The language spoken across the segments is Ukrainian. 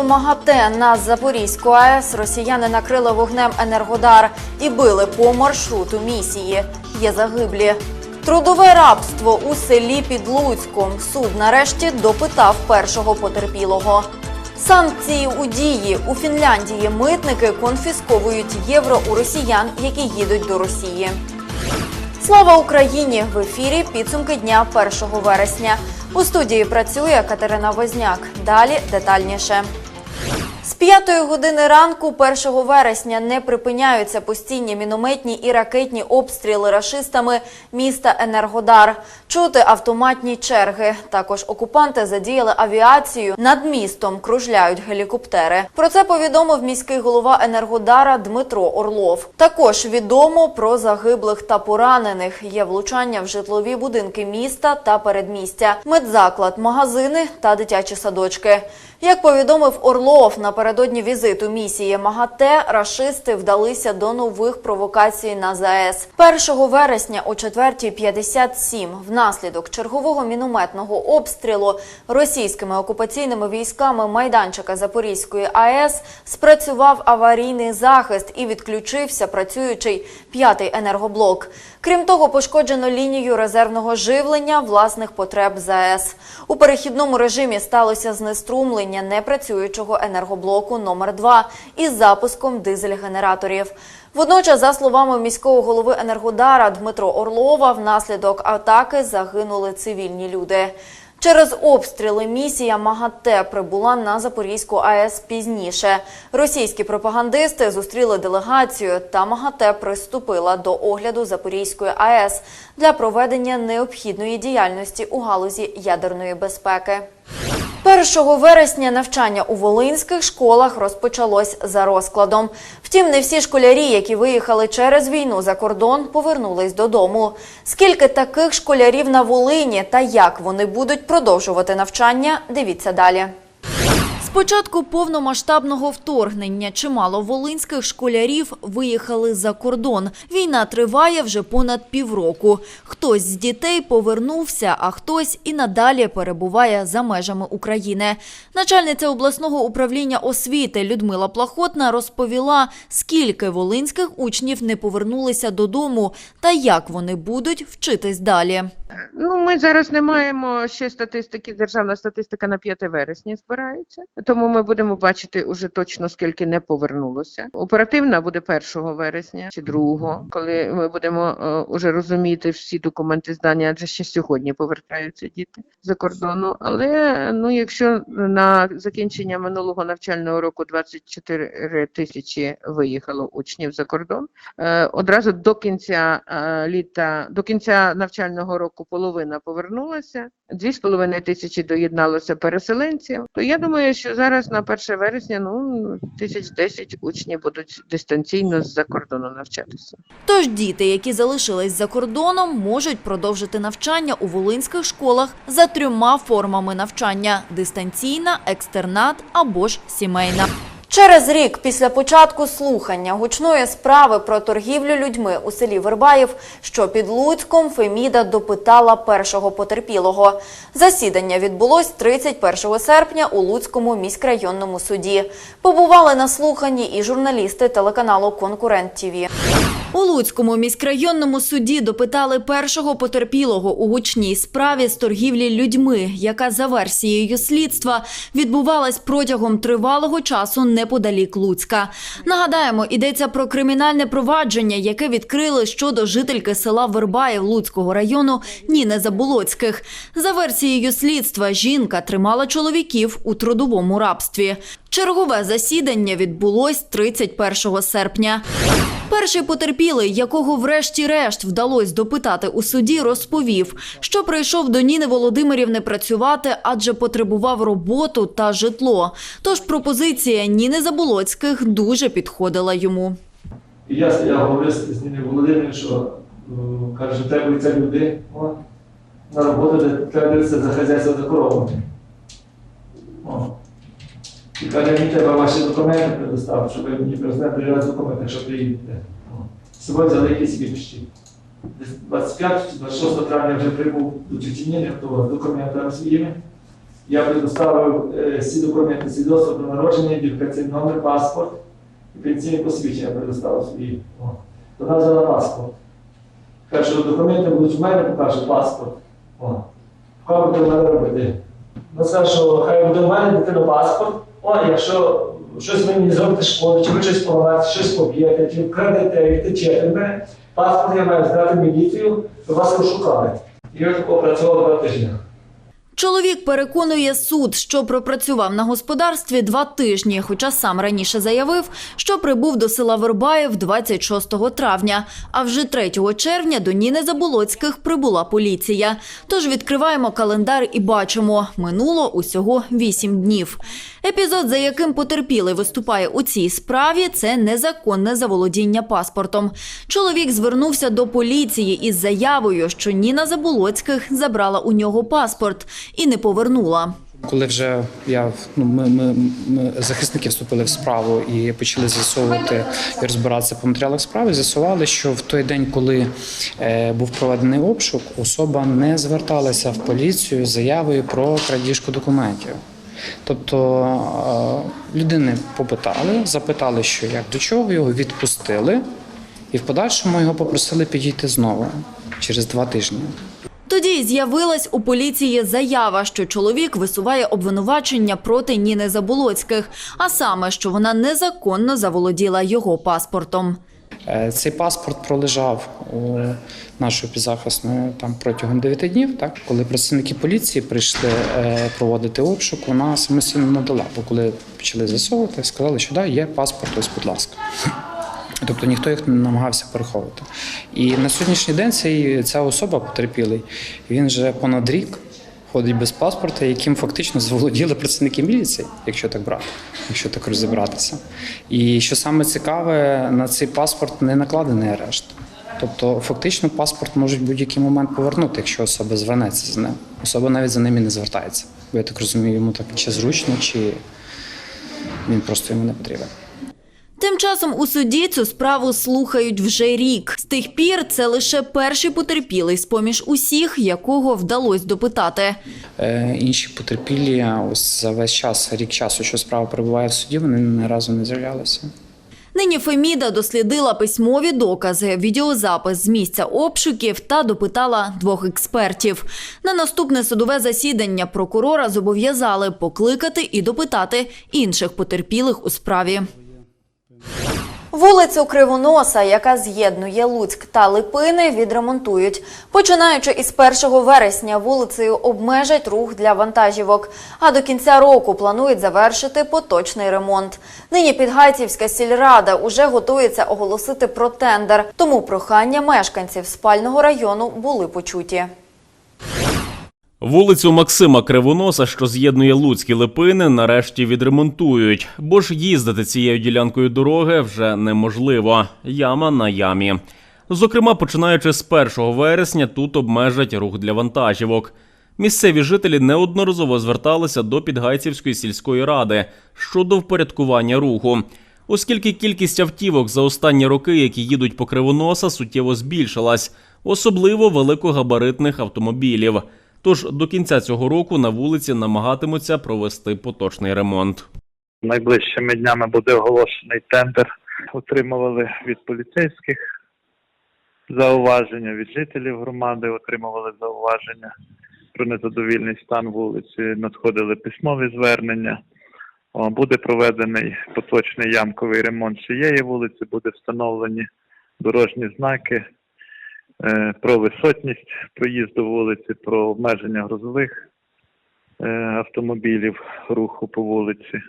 У МАГАТЕ на Запорізьку АЕС росіяни накрили вогнем Енергодар і били по маршруту місії. Є загиблі. Трудове рабство у селі під Луцьком. Суд нарешті допитав першого потерпілого. Санкції у дії у Фінляндії митники конфісковують євро у росіян, які їдуть до Росії. Слава Україні! В ефірі підсумки дня 1 вересня. У студії працює Катерина Возняк. Далі детальніше. Thank you З п'ятої години ранку 1 вересня не припиняються постійні мінометні і ракетні обстріли рашистами міста Енергодар. Чути автоматні черги. Також окупанти задіяли авіацію. Над містом кружляють гелікоптери. Про це повідомив міський голова Енергодара Дмитро Орлов. Також відомо про загиблих та поранених. Є влучання в житлові будинки міста та передмістя, медзаклад, магазини та дитячі садочки. Як повідомив Орлов напередодні візиту місії МАГАТЕ, рашисти вдалися до нових провокацій на ЗАЕС. 1 вересня о 4.57 внаслідок чергового мінометного обстрілу російськими окупаційними військами майданчика Запорізької АЕС спрацював аварійний захист і відключився працюючий п'ятий енергоблок. Крім того, пошкоджено лінію резервного живлення власних потреб ЗАЕС. У перехідному режимі сталося знеструмлення непрацюючого енергоблоку номер 2 із запуском дизель-генераторів. Водночас, за словами міського голови Енергодара Дмитро Орлова, внаслідок атаки загинули цивільні люди. Через обстріли місія МАГАТЕ прибула на Запорізьку АЕС пізніше. Російські пропагандисти зустріли делегацію, та МАГАТЕ приступила до огляду Запорізької АЕС для проведення необхідної діяльності у галузі ядерної безпеки. 1 вересня навчання у волинських школах розпочалось за розкладом. Втім, не всі школярі, які виїхали через війну за кордон, повернулись додому. Скільки таких школярів на Волині та як вони будуть продовжувати навчання, дивіться далі. Початку повномасштабного вторгнення чимало волинських школярів виїхали за кордон. Війна триває вже понад півроку. Хтось з дітей повернувся, а хтось і надалі перебуває за межами України. Начальниця обласного управління освіти Людмила Плахотна розповіла, скільки волинських учнів не повернулися додому та як вони будуть вчитись далі. Ну, ми зараз не маємо ще статистики. Державна статистика на 5 вересня збирається, тому ми будемо бачити уже точно скільки не повернулося. Оперативна буде 1 вересня чи 2, коли ми будемо е, уже розуміти всі документи здання, адже ще сьогодні повертаються діти за кордону. Але ну, якщо на закінчення минулого навчального року 24 тисячі виїхало учнів за кордон, е, одразу до кінця е, літа, до кінця навчального року половина повернулася, дві з половиною тисячі доєдналося переселенців. То я думаю, що зараз на 1 вересня ну тисяч десять учнів будуть дистанційно з-за кордону навчатися. Тож діти, які залишились за кордоном, можуть продовжити навчання у волинських школах за трьома формами навчання: дистанційна, екстернат або ж сімейна. Через рік після початку слухання гучної справи про торгівлю людьми у селі Вербаїв, що під Луцьком Феміда допитала першого потерпілого. Засідання відбулось 31 серпня у Луцькому міськрайонному суді. Побували на слуханні і журналісти телеканалу Конкурент ТІВІ. У Луцькому міськрайонному суді допитали першого потерпілого у гучній справі з торгівлі людьми, яка за версією слідства відбувалась протягом тривалого часу неподалік Луцька. Нагадаємо, йдеться про кримінальне провадження, яке відкрили щодо жительки села Вербаїв Луцького району Ніни Заболоцьких. За версією слідства, жінка тримала чоловіків у трудовому рабстві. Чергове засідання відбулось 31 серпня. Перший потерпілий, якого врешті-решт вдалося допитати у суді, розповів, що прийшов до Ніни Володимирівни працювати, адже потребував роботу та житло. Тож пропозиція Ніни Заболоцьких дуже підходила йому. І я говорив з Ніною Володимирівною, що каже, требуються люди о, на роботу, треба дивитися за хазяйство за коровами. І каже, мені треба ваші документи предоставити, щоб ви мені привезли перевез документи, якщо приїдете. З собою взяли якісь вірші. Десь 25-26 травня вже прибув до тіті Ніни, готував документи своїми. Я предоставив е, всі документи, свідоцтво про народження, ідентифікаційний номер, паспорт і пенсійне посвідчення предоставив свої. Вона взяла паспорт. Каже, що документи будуть в мене, покаже паспорт. Хай буде в мене робити. Ну, скаже, що хай буде в мене дитина паспорт. О, якщо щось мені зробите шкоду, чи ви щось поламаєте, щось поб'єте, чи вкрадете, і втечете в мене, паспорт я маю здати міліцію, то вас розшукали. І я тако працював два тижні. Чоловік переконує суд, що пропрацював на господарстві два тижні, хоча сам раніше заявив, що прибув до села Вербаїв 26 травня, а вже 3 червня до Ніни Заболоцьких прибула поліція. Тож відкриваємо календар і бачимо, минуло усього 8 днів. Епізод, за яким потерпілий виступає у цій справі, це незаконне заволодіння паспортом. Чоловік звернувся до поліції із заявою, що Ніна Заболоцьких забрала у нього паспорт і не повернула. Коли вже я ну ми, ми, ми захисники вступили в справу і почали з'ясовувати і розбиратися по матеріалах справи, з'ясували, що в той день, коли е, був проведений обшук, особа не зверталася в поліцію з заявою про крадіжку документів. Тобто е, людини попитали, запитали, що як до чого його відпустили, і в подальшому його попросили підійти знову через два тижні. Тоді з'явилась у поліції заява, що чоловік висуває обвинувачення проти Ніни Заболоцьких, а саме, що вона незаконно заволоділа його паспортом. Е, Цей паспорт пролежав у нашої підзахисної там протягом 9 днів. Так, коли працівники поліції прийшли е, проводити обшук, вона самостійно надала. Бо коли почали з'ясовувати, сказали, що да, є паспорт, ось, будь ласка. Тобто ніхто їх не намагався переховувати. І на сьогоднішній день цей, ця особа потерпілий, він вже понад рік ходить без паспорта, яким фактично заволоділи працівники міліції, якщо так брати, якщо так розібратися. І що саме цікаве, на цей паспорт не накладений арешт. Тобто, фактично, паспорт можуть в будь-який момент повернути, якщо особа звернеться з ним. Особа навіть за ним і не звертається. Бо я так розумію, йому так чи зручно, чи він просто йому не потрібен. Тим часом у суді цю справу слухають вже рік. З тих пір це лише перший потерпілий з поміж усіх, якого вдалося допитати. Е, інші потерпілі ось за весь час, рік часу, що справа перебуває в суді, вони ні разу не з'являлися. Нині Феміда дослідила письмові докази, відеозапис з місця обшуків та допитала двох експертів. На наступне судове засідання прокурора зобов'язали покликати і допитати інших потерпілих у справі. Вулицю Кривоноса, яка з'єднує Луцьк та Липини, відремонтують. Починаючи із 1 вересня вулицею обмежать рух для вантажівок, а до кінця року планують завершити поточний ремонт. Нині Підгайцівська сільрада уже готується оголосити про тендер, тому прохання мешканців спального району були почуті. Вулицю Максима Кривоноса, що з'єднує Луцькі Липини, нарешті відремонтують, бо ж їздити цією ділянкою дороги вже неможливо. Яма на ямі. Зокрема, починаючи з 1 вересня, тут обмежать рух для вантажівок. Місцеві жителі неодноразово зверталися до Підгайцівської сільської ради щодо впорядкування руху. Оскільки кількість автівок за останні роки, які їдуть по Кривоноса, суттєво збільшилась, особливо великогабаритних автомобілів. Тож до кінця цього року на вулиці намагатимуться провести поточний ремонт. Найближчими днями буде оголошений тендер. Отримували від поліцейських зауваження, від жителів громади отримували зауваження про незадовільний стан вулиці. Надходили письмові звернення. Буде проведений поточний ямковий ремонт цієї вулиці, буде встановлені дорожні знаки про висотність проїзду вулиці, про обмеження грузових е, автомобілів руху по вулиці.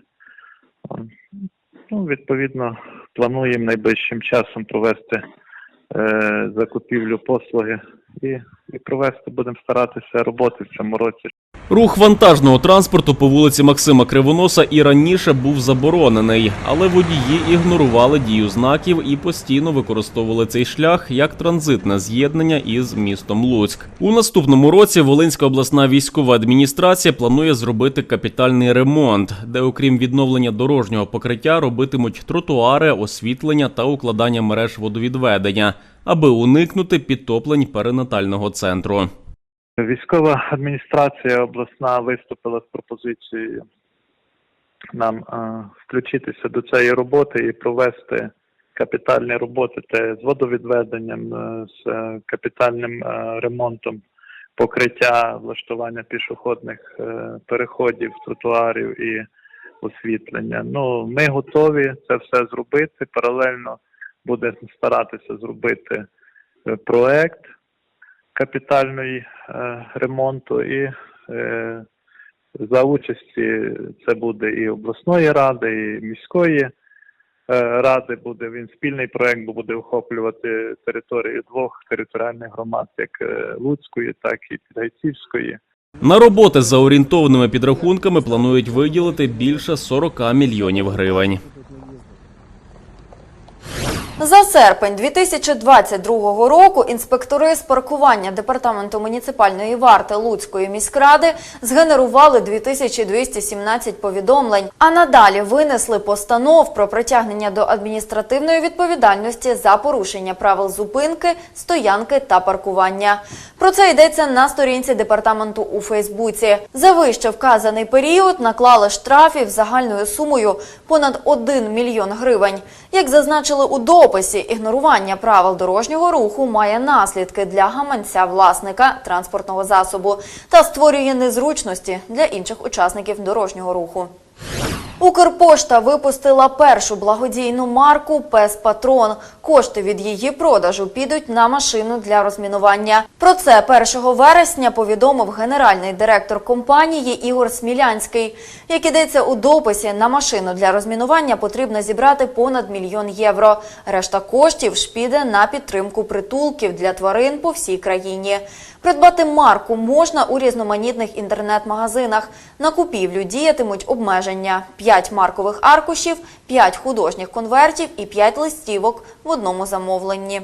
Ну, відповідно, плануємо найближчим часом провести е, закупівлю послуги і, і провести будемо старатися роботи в цьому році. Рух вантажного транспорту по вулиці Максима Кривоноса і раніше був заборонений, але водії ігнорували дію знаків і постійно використовували цей шлях як транзитне з'єднання із містом Луцьк. У наступному році Волинська обласна військова адміністрація планує зробити капітальний ремонт, де, окрім відновлення дорожнього покриття, робитимуть тротуари, освітлення та укладання мереж водовідведення, аби уникнути підтоплень перинатального центру. Військова адміністрація обласна виступила з пропозицією нам е, включитися до цієї роботи і провести капітальні роботи те з водовідведенням, е, з капітальним е, ремонтом покриття, влаштування пішохідних переходів, тротуарів і освітлення. Ну, ми готові це все зробити. Паралельно буде старатися зробити е, проект капітальної е, ремонту і е, за участі це буде і обласної ради, і міської ради буде він спільний проект, бо буде охоплювати територію двох територіальних громад, як Луцької, так і Підгайцівської. На роботи за орієнтовними підрахунками планують виділити більше 40 мільйонів гривень. За серпень 2022 року інспектори з паркування департаменту муніципальної варти Луцької міськради згенерували 2217 повідомлень, а надалі винесли постанов про притягнення до адміністративної відповідальності за порушення правил зупинки, стоянки та паркування. Про це йдеться на сторінці департаменту у Фейсбуці. За вище вказаний період наклали штрафів загальною сумою понад 1 мільйон гривень. Як зазначили у дописі, ігнорування правил дорожнього руху має наслідки для гаманця власника транспортного засобу та створює незручності для інших учасників дорожнього руху. Укрпошта випустила першу благодійну марку Пес Патрон. Кошти від її продажу підуть на машину для розмінування. Про це 1 вересня повідомив генеральний директор компанії Ігор Смілянський. Як ідеться у дописі, на машину для розмінування потрібно зібрати понад мільйон євро. Решта коштів ж піде на підтримку притулків для тварин по всій країні. Придбати марку можна у різноманітних інтернет-магазинах. На купівлю діятимуть обмеження: 5 маркових аркушів, 5 художніх конвертів і 5 листівок в одному замовленні.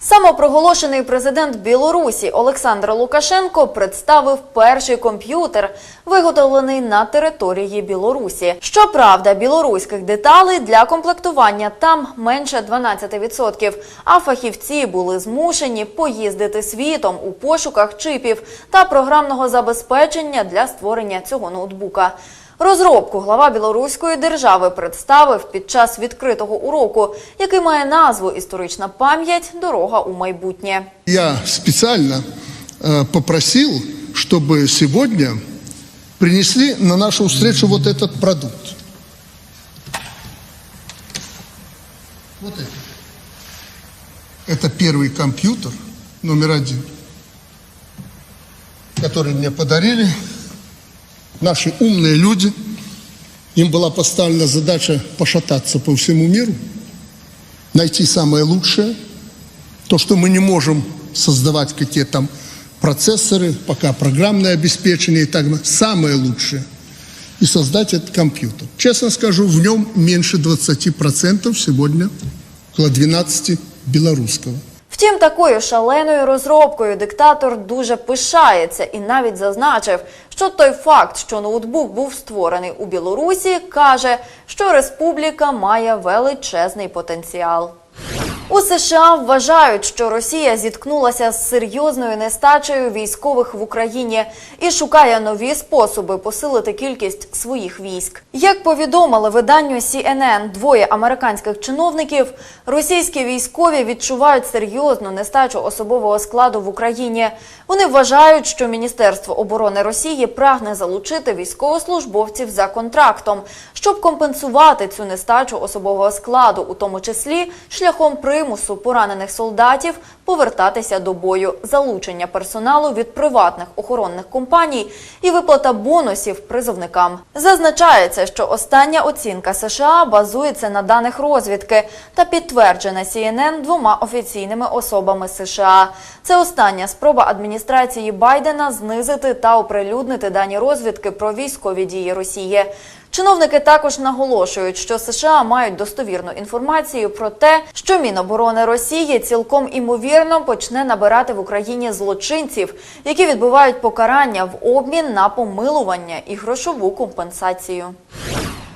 Самопроголошений президент Білорусі Олександр Лукашенко представив перший комп'ютер, виготовлений на території Білорусі. Щоправда, білоруських деталей для комплектування там менше 12%, а фахівці були змушені поїздити світом у пошуках чипів та програмного забезпечення для створення цього ноутбука. Розробку глава білоруської держави представив під час відкритого уроку, який має назву Історична пам'ять Дорога у майбутнє. Я специально э, попросил, чтобы сегодня принесли на нашу встречу вот этот продукт. Вот это. Это первый компьютер номер один, который мне подарили наши умные люди. Им была поставлена задача пошататься по всему миру, найти самое лучшее, то, что мы не можем создавать какие-то там процессоры, пока программное обеспечение и так далее, самое лучшее, и создать этот компьютер. Честно скажу, в нем меньше 20% сегодня, около 12 белорусского. Втім, такою шаленою розробкою диктатор дуже пишається і навіть зазначив, що той факт, що ноутбук був створений у Білорусі, каже, що республіка має величезний потенціал. У США вважають, що Росія зіткнулася з серйозною нестачею військових в Україні і шукає нові способи посилити кількість своїх військ. Як повідомили виданню CNN двоє американських чиновників, російські військові відчувають серйозну нестачу особового складу в Україні. Вони вважають, що Міністерство оборони Росії прагне залучити військовослужбовців за контрактом, щоб компенсувати цю нестачу особового складу, у тому числі шляхом примусу поранених солдатів повертатися до бою, залучення персоналу від приватних охоронних компаній і виплата бонусів призовникам. Зазначається, що остання оцінка США базується на даних розвідки та підтверджена CNN двома офіційними особами США. Це остання спроба адміністрації Байдена знизити та оприлюднити дані розвідки про військові дії Росії. Чиновники також наголошують, що США мають достовірну інформацію про те, що Міноборони Росії цілком імовірно почне набирати в Україні злочинців, які відбувають покарання в обмін на помилування і грошову компенсацію.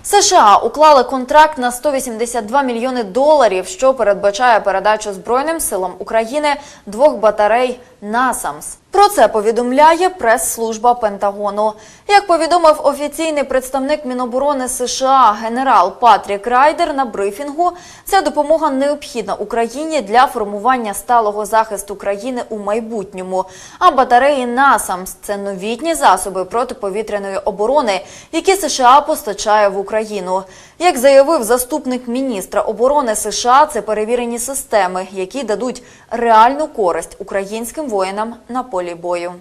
США уклали контракт на 182 мільйони доларів, що передбачає передачу Збройним силам України двох батарей Насамс. Про це повідомляє прес-служба Пентагону. Як повідомив офіційний представник Міноборони США генерал Патрік Райдер на брифінгу, ця допомога необхідна Україні для формування сталого захисту країни у майбутньому. А батареї Насамс це новітні засоби протиповітряної оборони, які США постачає в Україну. Як заявив заступник міністра оборони США, це перевірені системи, які дадуть реальну користь українським воїнам на полі бою.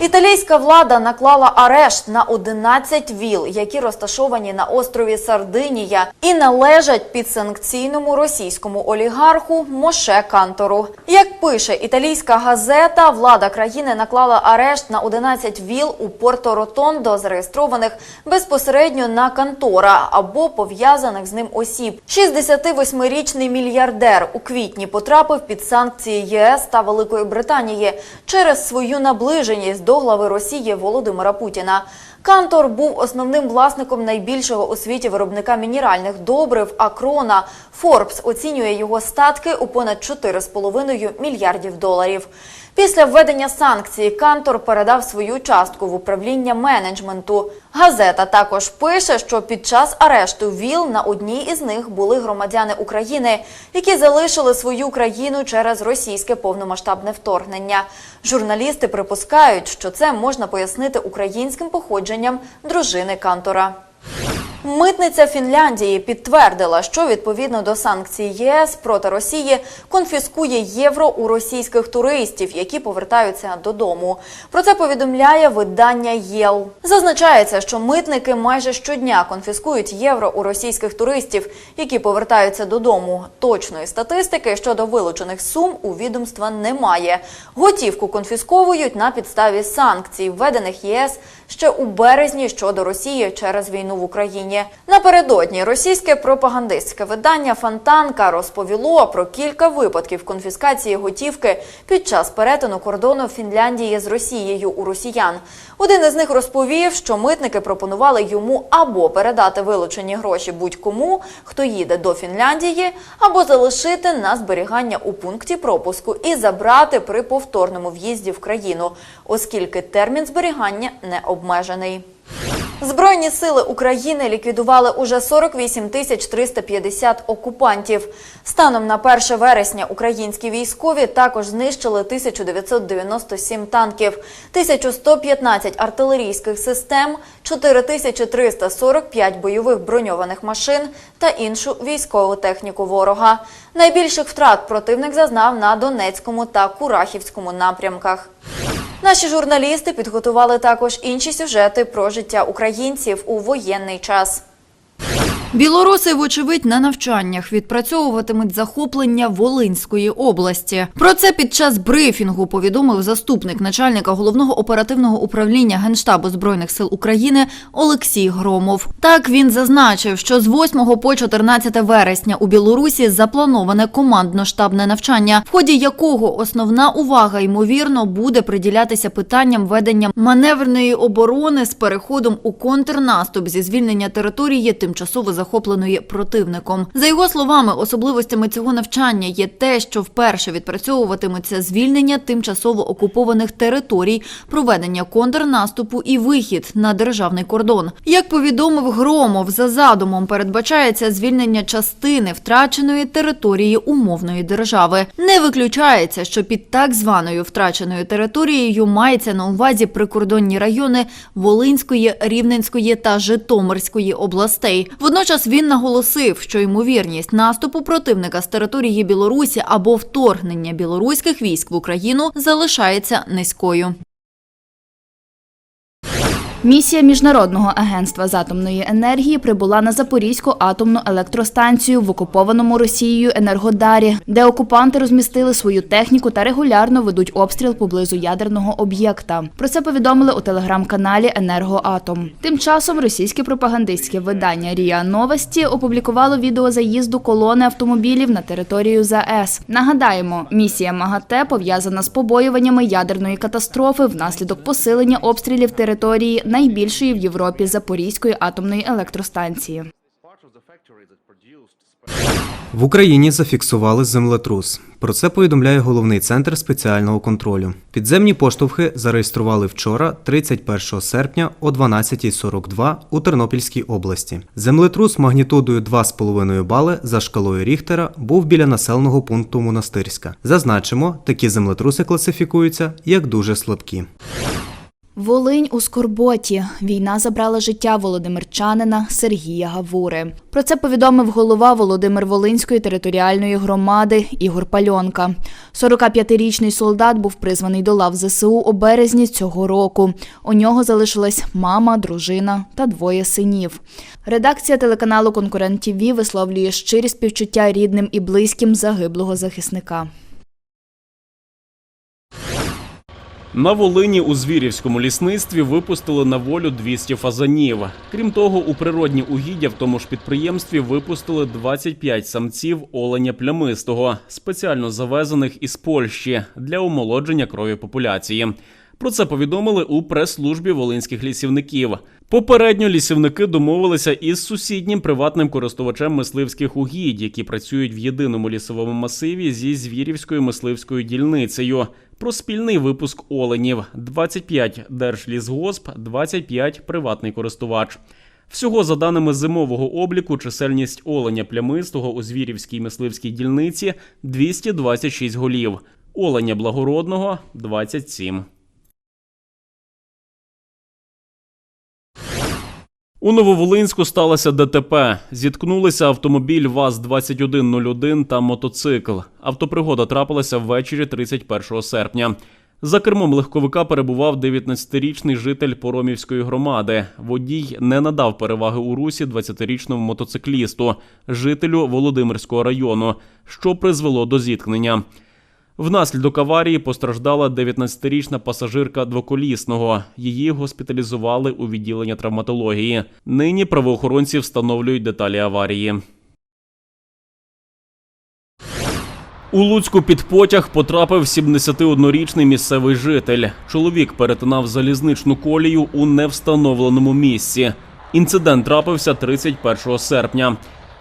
Італійська влада наклала арешт на 11 віл, які розташовані на острові Сардинія і належать підсанкційному російському олігарху Моше Кантору. Як пише італійська газета, влада країни наклала арешт на 11 віл у Порто-Ротондо, зареєстрованих безпосередньо на Кантора або пов'язаних з ним осіб. 68-річний мільярдер у квітні потрапив під санкції ЄС та Великої Британії через свою наближеність до глави Росії Володимира Путіна. Кантор був основним власником найбільшого у світі виробника мінеральних добрив Акрона. Форбс оцінює його статки у понад 4,5 мільярдів доларів. Після введення санкцій Кантор передав свою частку в управління менеджменту. Газета також пише, що під час арешту ВІЛ на одній із них були громадяни України, які залишили свою країну через російське повномасштабне вторгнення. Журналісти припускають, що це можна пояснити українським походженням дружини Кантора. Митниця Фінляндії підтвердила, що відповідно до санкцій ЄС проти Росії конфіскує євро у російських туристів, які повертаються додому. Про це повідомляє видання ЄЛ. Зазначається, що митники майже щодня конфіскують євро у російських туристів, які повертаються додому. Точної статистики щодо вилучених сум у відомства немає. Готівку конфісковують на підставі санкцій, введених ЄС ще у березні щодо Росії через війну в Україні. Напередодні російське пропагандистське видання Фонтанка розповіло про кілька випадків конфіскації готівки під час перетину кордону Фінляндії з Росією у росіян. Один із них розповів, що митники пропонували йому або передати вилучені гроші будь-кому, хто їде до Фінляндії, або залишити на зберігання у пункті пропуску і забрати при повторному в'їзді в країну, оскільки термін зберігання не обмежений. Збройні сили України ліквідували уже 48 тисяч 350 окупантів. Станом на 1 вересня українські військові також знищили 1997 танків, 1115 артилерійських систем, 4345 бойових броньованих машин та іншу військову техніку ворога. Найбільших втрат противник зазнав на Донецькому та Курахівському напрямках. Наші журналісти підготували також інші сюжети про життя українців у воєнний час. Білоруси, вочевидь, на навчаннях відпрацьовуватимуть захоплення Волинської області. Про це під час брифінгу повідомив заступник начальника головного оперативного управління Генштабу збройних сил України Олексій Громов. Так він зазначив, що з 8 по 14 вересня у Білорусі заплановане командно-штабне навчання, в ході якого основна увага ймовірно буде приділятися питанням ведення маневреної оборони з переходом у контрнаступ зі звільнення території тимчасово захопленої противником. За його словами, особливостями цього навчання є те, що вперше відпрацьовуватиметься звільнення тимчасово окупованих територій, проведення контрнаступу і вихід на державний кордон. Як повідомив Громов, за задумом передбачається звільнення частини втраченої території умовної держави. Не виключається, що під так званою втраченою територією мається на увазі прикордонні райони Волинської, Рівненської та Житомирської областей. Водночас він наголосив, що ймовірність наступу противника з території Білорусі або вторгнення білоруських військ в Україну залишається низькою. Місія Міжнародного агентства з атомної енергії прибула на Запорізьку атомну електростанцію в окупованому Росією Енергодарі, де окупанти розмістили свою техніку та регулярно ведуть обстріл поблизу ядерного об'єкта. Про це повідомили у телеграм-каналі Енергоатом. Тим часом російське пропагандистське видання Ріа Новості опублікувало відео заїзду колони автомобілів на територію ЗАЕС. Нагадаємо, місія МАГАТЕ пов'язана з побоюваннями ядерної катастрофи внаслідок посилення обстрілів території найбільшої в Європі Запорізької атомної електростанції. В Україні зафіксували землетрус. Про це повідомляє головний центр спеціального контролю. Підземні поштовхи зареєстрували вчора, 31 серпня о 12.42 у Тернопільській області. Землетрус магнітудою 2,5 бали за шкалою Ріхтера був біля населеного пункту Монастирська. Зазначимо, такі землетруси класифікуються як дуже слабкі. Волинь у скорботі. Війна забрала життя володимирчанина Сергія Гавури. Про це повідомив голова Володимир Волинської територіальної громади Ігор Пальонка. 45-річний солдат був призваний до лав ЗСУ у березні цього року. У нього залишилась мама, дружина та двоє синів. Редакція телеканалу Конкурент ТІВІ висловлює щирі співчуття рідним і близьким загиблого захисника. На Волині у Звірівському лісництві випустили на волю 200 фазанів. Крім того, у природні угіддя в тому ж підприємстві випустили 25 самців оленя плямистого, спеціально завезених із Польщі для омолодження крові популяції. Про це повідомили у прес-службі волинських лісівників. Попередньо лісівники домовилися із сусіднім приватним користувачем мисливських угідь, які працюють в єдиному лісовому масиві зі Звірівською мисливською дільницею. Про спільний випуск оленів: 25 Держлісгосп, 25 приватний користувач. Всього, за даними зимового обліку, чисельність оленя плямистого у Звірівській мисливській дільниці 226 голів, оленя благородного 27. У Нововолинську сталося ДТП. Зіткнулися автомобіль ВАЗ-2101 та мотоцикл. Автопригода трапилася ввечері 31 серпня. За кермом легковика перебував 19-річний житель Поромівської громади. Водій не надав переваги у русі 20-річному мотоциклісту, жителю Володимирського району, що призвело до зіткнення. Внаслідок аварії постраждала 19-річна пасажирка двоколісного. Її госпіталізували у відділення травматології. Нині правоохоронці встановлюють деталі аварії. У Луцьку під потяг потрапив 71-річний місцевий житель. Чоловік перетинав залізничну колію у невстановленому місці. Інцидент трапився 31 серпня.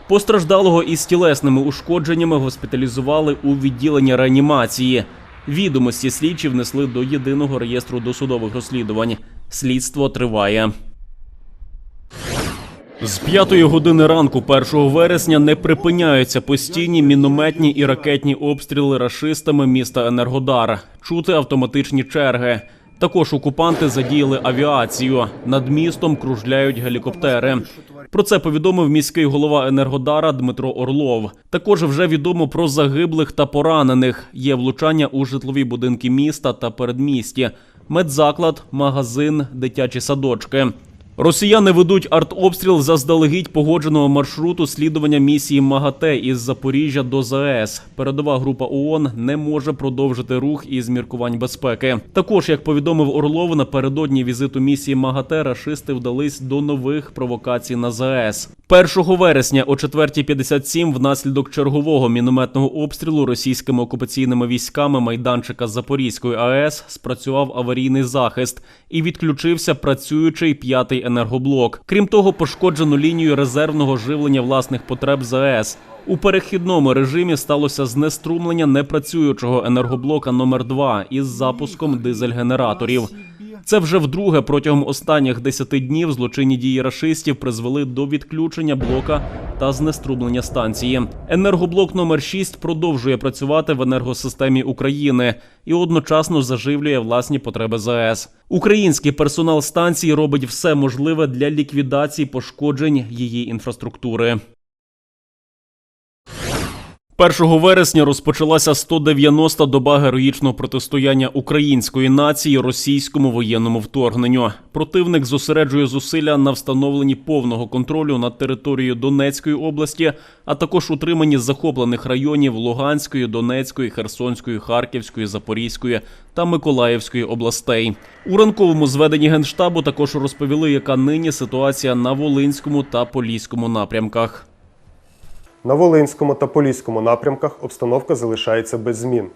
Постраждалого із тілесними ушкодженнями госпіталізували у відділення реанімації. Відомості слідчі внесли до єдиного реєстру досудових розслідувань. Слідство триває. З п'ятої години ранку 1 вересня не припиняються постійні мінометні і ракетні обстріли рашистами міста Енергодар. Чути автоматичні черги. Також окупанти задіяли авіацію. Над містом кружляють гелікоптери. Про це повідомив міський голова Енергодара Дмитро Орлов. Також вже відомо про загиблих та поранених. Є влучання у житлові будинки міста та передмісті, медзаклад, магазин, дитячі садочки. Росіяни ведуть артобстріл заздалегідь погодженого маршруту слідування місії МАГАТЕ із Запоріжжя до ЗАЕС. Передова група ООН не може продовжити рух із міркувань безпеки. Також, як повідомив Орлов, напередодні візиту місії МАГАТЕ рашисти вдались до нових провокацій на ЗАЕС. 1 вересня о 4.57 внаслідок чергового мінометного обстрілу російськими окупаційними військами майданчика Запорізької АЕС спрацював аварійний захист і відключився працюючий п'ятий енергоблок. Крім того, пошкоджено лінію резервного живлення власних потреб ЗАЕС. У перехідному режимі сталося знеструмлення непрацюючого енергоблока номер 2 із запуском дизель-генераторів. Це вже вдруге протягом останніх 10 днів злочинні дії рашистів призвели до відключення блока та знеструблення станції. Енергоблок номер 6 продовжує працювати в енергосистемі України і одночасно заживлює власні потреби ЗАЕС. Український персонал станції робить все можливе для ліквідації пошкоджень її інфраструктури. 1 вересня розпочалася 190-та доба героїчного протистояння української нації російському воєнному вторгненню. Противник зосереджує зусилля на встановленні повного контролю над територією Донецької області, а також утриманні захоплених районів Луганської, Донецької, Херсонської, Харківської, Запорізької та Миколаївської областей. У ранковому зведенні генштабу також розповіли, яка нині ситуація на Волинському та Поліському напрямках. На Волинському та Поліському напрямках обстановка залишається без змін.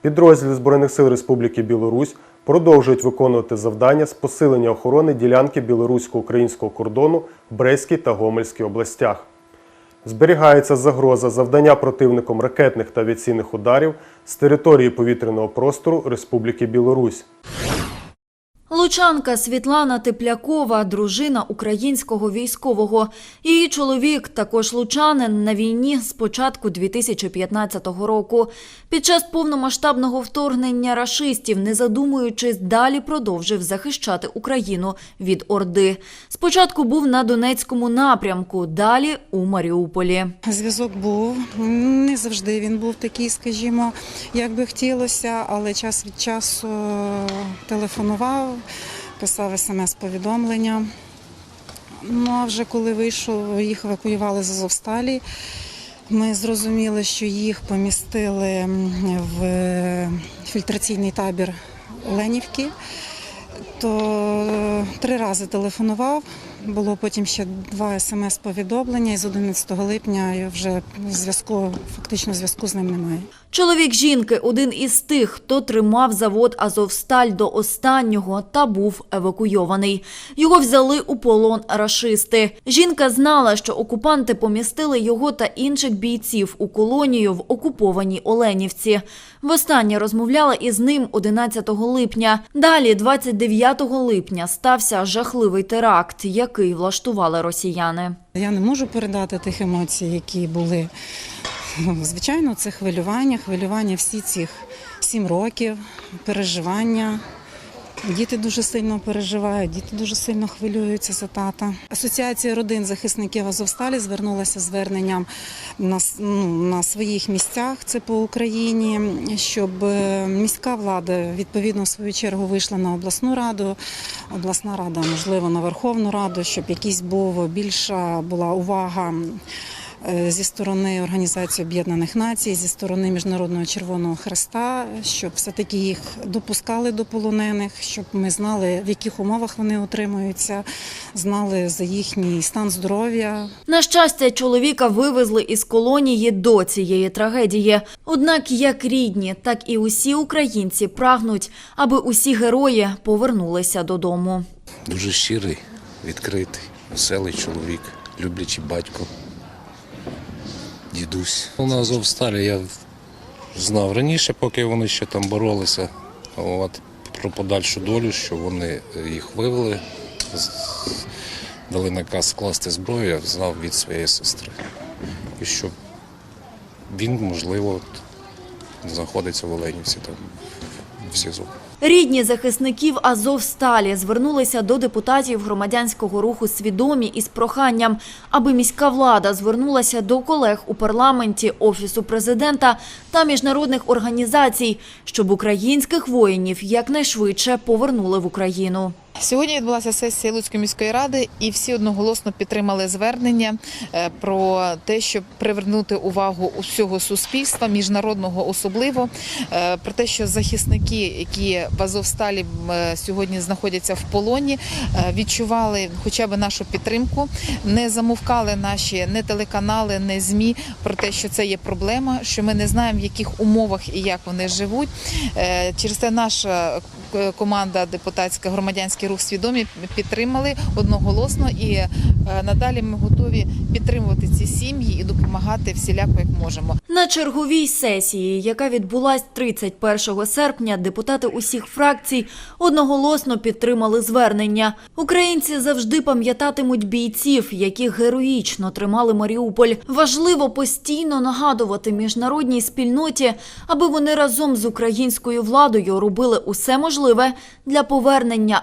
Підрозділи Збройних сил Республіки Білорусь продовжують виконувати завдання з посилення охорони ділянки білорусько-українського кордону в Брестській та Гомельській областях. Зберігається загроза завдання противником ракетних та авіаційних ударів з території повітряного простору Республіки Білорусь. Лучанка Світлана Теплякова, дружина українського військового. Її чоловік, також лучанин, на війні з початку 2015 року. Під час повномасштабного вторгнення рашистів, не задумуючись, далі продовжив захищати Україну від Орди. Спочатку був на Донецькому напрямку, далі у Маріуполі. Зв'язок був не завжди він був такий, скажімо, як би хотілося, але час від часу телефонував, писав смс-повідомлення. Ну а вже коли вийшов, їх евакуювали з Азовсталі. Ми зрозуміли, що їх помістили в фільтраційний табір Оленівки. То три рази телефонував. Було потім ще два смс-повідомлення, і з 11 липня вже зв'язку, фактично зв'язку з ним немає. Чоловік жінки один із тих, хто тримав завод Азовсталь до останнього та був евакуйований. Його взяли у полон рашисти. Жінка знала, що окупанти помістили його та інших бійців у колонію в окупованій Оленівці. Востаннє розмовляла із ним 11 липня. Далі, 29 липня, стався жахливий теракт, який влаштували росіяни. Я не можу передати тих емоцій, які були. Звичайно, це хвилювання, хвилювання всі цих сім років, переживання. Діти дуже сильно переживають, діти дуже сильно хвилюються за тата. Асоціація родин захисників Азовсталі звернулася зверненням на, ну, на своїх місцях, це по Україні, щоб е, міська влада відповідно в свою чергу вийшла на обласну раду. Обласна рада, можливо, на Верховну Раду, щоб якийсь був більша була увага зі сторони Організації Об'єднаних Націй, зі сторони Міжнародного Червоного Хреста, щоб все-таки їх допускали до полонених, щоб ми знали, в яких умовах вони утримуються, знали за їхній стан здоров'я, На щастя, чоловіка вивезли із колонії до цієї трагедії. Однак як рідні, так і усі українці прагнуть, аби усі герої повернулися додому. Дуже щирий, відкритий, веселий чоловік, люблячий батько, дідусь. На Азовсталі я знав раніше, поки вони ще там боролися. От, про подальшу долю, що вони їх вивели, дали наказ скласти зброю, я знав від своєї сестри. І що він, можливо, знаходиться в Оленівці там в СІЗО. Рідні захисників Азовсталі звернулися до депутатів громадянського руху свідомі із проханням, аби міська влада звернулася до колег у парламенті, офісу президента та міжнародних організацій, щоб українських воїнів якнайшвидше повернули в Україну. Сьогодні відбулася сесія Луцької міської ради, і всі одноголосно підтримали звернення е, про те, щоб привернути увагу усього суспільства, міжнародного особливо, е, про те, що захисники, які в Азовсталі е, сьогодні знаходяться в полоні, відчували хоча б нашу підтримку, не замовкали наші не телеканали, не змі про те, що це є проблема, що ми не знаємо, в яких умовах і як вони живуть. Через це наша команда депутатська громадянський рух свідомі підтримали одноголосно і е, надалі ми готові підтримувати ці сім'ї і допомагати всіляко як можемо. На черговій сесії, яка відбулась 31 серпня, депутати усіх фракцій одноголосно підтримали звернення. Українці завжди пам'ятатимуть бійців, які героїчно тримали Маріуполь. Важливо постійно нагадувати міжнародній спільноті, аби вони разом з українською владою робили усе можливе для повернення